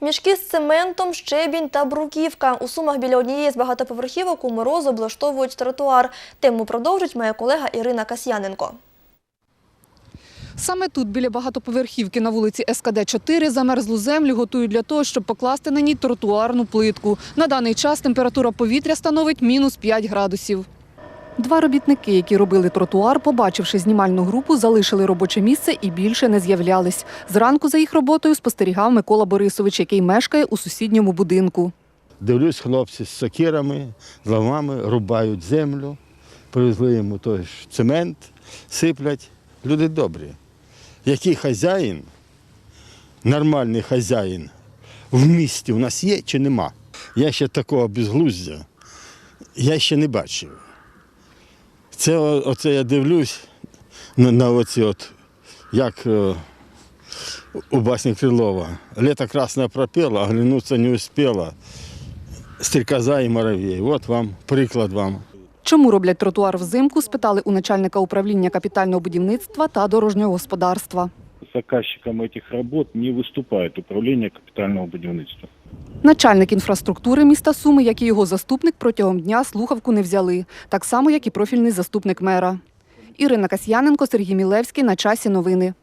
Мішки з цементом, щебінь та бруківка. У Сумах біля однієї з багатоповерхівок у мороз облаштовують тротуар. Тему продовжить моя колега Ірина Касьяненко. Саме тут, біля багатоповерхівки на вулиці СКД-4, замерзлу землю готують для того, щоб покласти на ній тротуарну плитку. На даний час температура повітря становить мінус 5 градусів. Два робітники, які робили тротуар, побачивши знімальну групу, залишили робоче місце і більше не з'являлись. Зранку за їх роботою спостерігав Микола Борисович, який мешкає у сусідньому будинку. Дивлюсь, хлопці з сокирами, з ламами рубають землю, привезли йому той ж цемент, сиплять. Люди добрі. Який хазяїн, нормальний хазяїн в місті у нас є чи нема? Я ще такого безглуздя, я ще не бачив. Це оце я дивлюсь на, на оці от, як е, у басні Крилова. Лето красное пропело, оглянуться не успела. Стрекоза і муравей. От вам приклад вам. Чому роблять тротуар взимку, спитали у начальника управління капітального будівництва та дорожнього господарства. заказчиком этих работ не выступает управление капитального будівництва. Начальник інфраструктури міста Суми, як і його заступник, протягом дня слухавку не взяли, так само, як і профільний заступник мера. Ірина Касьяненко, Сергій Мілевський. На часі новини.